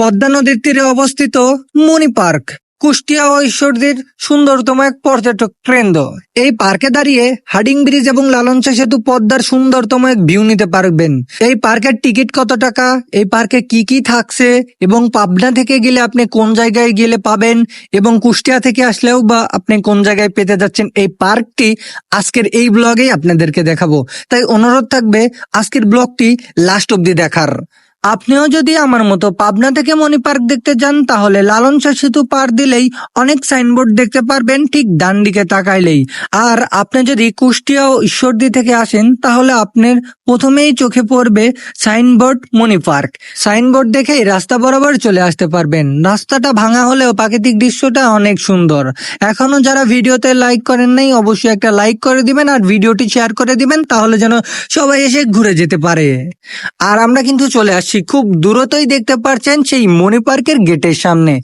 পদ্মা নদীর তীরে অবস্থিত মণি পার্ক। কুষ্টিয়া ও ঈশ্বরদীর সুন্দরতম এক পর্যটক কেন্দ্র। এই পার্কে দাঁড়িয়ে হাডিং ব্রিজ এবং লালনচা সেতু পদ্মার সুন্দরতম এক ভিউ নিতে পারবেন। এই পার্কের টিকিট কত টাকা? এই পার্কে কি কি থাকছে? এবং পাবনা থেকে গেলে আপনি কোন জায়গায় গেলে পাবেন? এবং কুষ্টিয়া থেকে আসলেও বা আপনি কোন জায়গায় পেতে যাচ্ছেন এই পার্কটি আজকের এই ব্লগেই আপনাদেরকে দেখাবো। তাই অনুরোধ থাকবে আজকের ব্লগটি লাস্ট অব্দি দেখার। আপনিও যদি আমার মতো পাবনা থেকে মণি পার্ক দেখতে যান, তাহলে লালন শাহ সেতু পার দিলেই অনেক সাইনবোর্ড দেখতে পারবেন ঠিক ডান দিকে তাকাইলেই। আর আপনি যদি কুষ্টিয়া ও ঈশ্বরদী থেকে আসেন, তাহলে আপনার প্রথমেই চোখে পড়বে সাইনবোর্ড মণি পার্ক। সাইনবোর্ড দেখেই রাস্তা বরাবর চলে আসতে পারবেন। রাস্তাটা ভাঙা হলেও প্রাকৃতিক দৃশ্যটা অনেক সুন্দর। এখনও যারা ভিডিওতে লাইক করেন নাই, অবশ্যই একটা লাইক করে দিবেন আর ভিডিওটি শেয়ার করে দিবেন, তাহলে যেন সবাই এসে ঘুরে যেতে পারে। আর আমরা কিন্তু চলে আসছি খুব দূরতই দেখতে পাচ্ছেন সেই মণি পার্কের গেটের সামনে।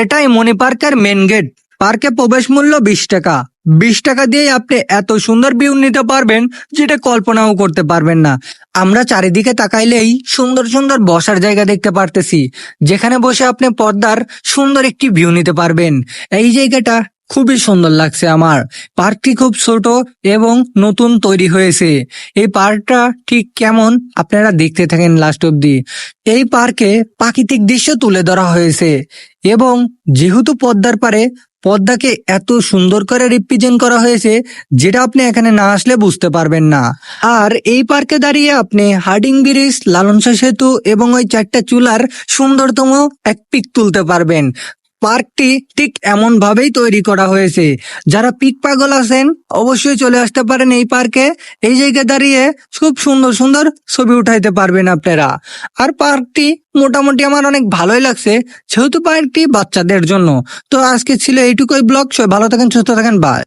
এটাই মণি পার্কের মেন গেট পার্কে প্রবেশ মূল্য বিশ টাকা। বিশ টাকা দিয়ে আপনি এত সুন্দর ভিউ নিতে পারবেন, যেটা কল্পনাও করতে পারবেন না। আমরা চারিদিকে তাকাইলেই সুন্দর সুন্দর বসার জায়গা দেখতে পারতেছি। যেখানে বসে আপনি পর্দার সুন্দর একটি ভিউ নিতে পারবেন। এই জায়গাটা খুবই সুন্দর লাগছে আমার। পার্কটি খুব ছোট এবং নতুন তৈরি হয়েছে। এই পার্কটা ঠিক কেমন আপনারা দেখতে থাকেন লাস্ট অব্দি এই পার্কে প্রাকৃতিক দৃশ্য তুলে ধরা হয়েছে এবং যেহেতু পদ্মার পারে পদ্মাকে এত সুন্দর করে রিপ্রেজেন্ট করা হয়েছে, যেটা আপনি এখানে না আসলে বুঝতে পারবেন না। আর এই পার্কে দাঁড়িয়ে আপনি হার্ডিং ব্রিজ লালনসা সেতু এবং ওই চারটা চুলার সুন্দরতম এক পিক তুলতে পারবেন। পার্কটি ঠিক এমন ভাবেই তৈরি করা হয়েছে। যারা পিক পাগল আছেন, অবশ্যই চলে আসতে পারেন এই পার্কে। এই জায়গায় দাঁড়িয়ে খুব সুন্দর সুন্দর ছবি উঠাইতে পারবেন আপনারা। আর পার্কটি মোটামুটি আমার অনেক ভালোই লাগছে, যেহেতু পার্কটি বাচ্চাদের জন্য। তো আজকে ছিল এইটুকুই ব্লগ, সবাই ভালো থাকেন, সুস্থ থাকেন বাই